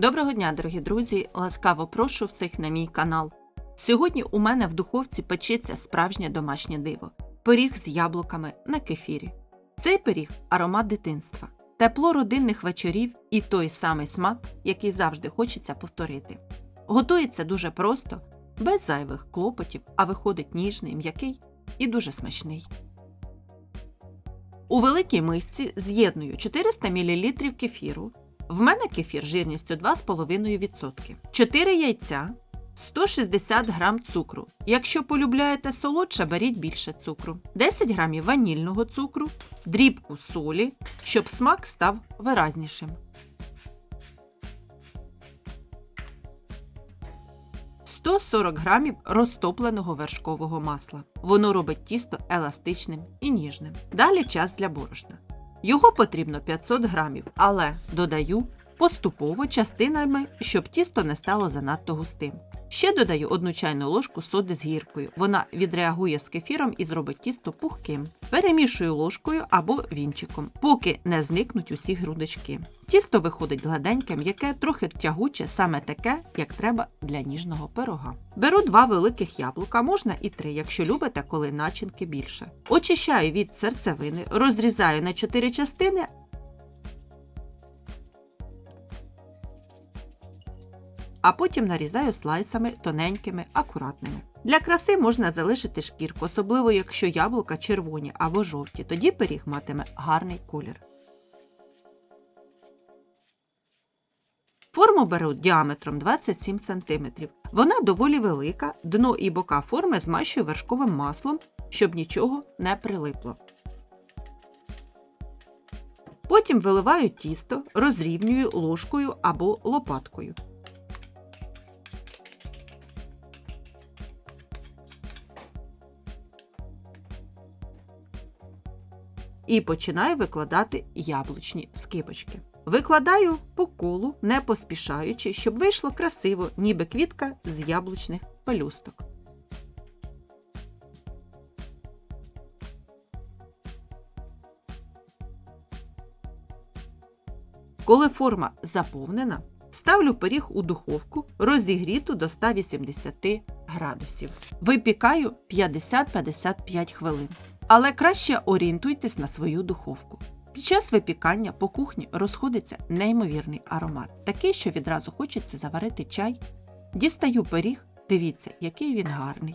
Доброго дня, дорогі друзі! Ласкаво прошу всіх на мій канал. Сьогодні у мене в духовці печеться справжнє домашнє диво пиріг з яблуками на кефірі. Цей пиріг аромат дитинства, тепло родинних вечорів і той самий смак, який завжди хочеться повторити. Готується дуже просто, без зайвих клопотів, а виходить ніжний, м'який і дуже смачний. У великій мисці з'єдную 400 мл кефіру. В мене кефір жирністю 2,5%, 4 яйця, 160 г цукру. Якщо полюбляєте солодше, беріть більше цукру, 10 г ванільного цукру, дрібку солі, щоб смак став виразнішим. «140 грамів розтопленого вершкового масла. Воно робить тісто еластичним і ніжним. Далі час для борошна. Його потрібно 500 грамів, але додаю поступово частинами, щоб тісто не стало занадто густим. Ще додаю одну чайну ложку соди з гіркою. Вона відреагує з кефіром і зробить тісто пухким. Перемішую ложкою або вінчиком, поки не зникнуть усі грудочки. Тісто виходить гладеньке, м'яке, трохи тягуче, саме таке, як треба для ніжного пирога. Беру два великих яблука, можна і три, якщо любите, коли начинки більше. Очищаю від серцевини, розрізаю на 4 частини. А потім нарізаю слайсами тоненькими, акуратними. Для краси можна залишити шкірку, особливо якщо яблука червоні або жовті, тоді пиріг матиме гарний колір. Форму беру діаметром 27 см. Вона доволі велика, дно і бока форми змащую вершковим маслом, щоб нічого не прилипло. Потім виливаю тісто, розрівнюю ложкою або лопаткою. І починаю викладати яблучні скибочки. Викладаю по колу, не поспішаючи, щоб вийшло красиво, ніби квітка з яблучних пелюсток. Коли форма заповнена, ставлю пиріг у духовку, розігріту до 180 градусів. Випікаю 50-55 хвилин. Але краще орієнтуйтесь на свою духовку. Під час випікання по кухні розходиться неймовірний аромат, такий, що відразу хочеться заварити чай. Дістаю пиріг, дивіться, який він гарний.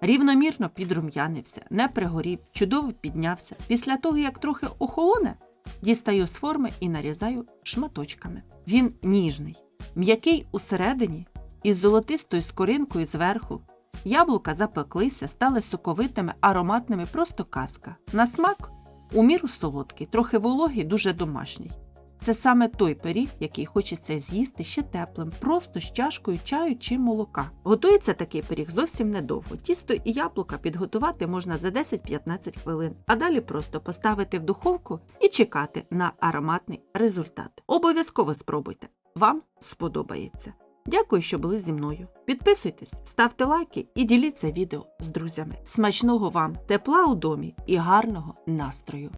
Рівномірно підрум'янився, не пригорів, чудово піднявся. Після того, як трохи охолоне, дістаю з форми і нарізаю шматочками. Він ніжний, м'який усередині, із золотистою скоринкою зверху. Яблука запеклися, стали соковитими, ароматними, просто казка. На смак у міру солодкий, трохи вологий, дуже домашній. Це саме той пиріг, який хочеться з'їсти ще теплим, просто з чашкою чаю чи молока. Готується такий пиріг зовсім недовго. Тісто і яблука підготувати можна за 10-15 хвилин, а далі просто поставити в духовку і чекати на ароматний результат. Обов'язково спробуйте, вам сподобається. Дякую, що були зі мною. Підписуйтесь, ставте лайки і діліться відео з друзями. Смачного вам тепла у домі і гарного настрою!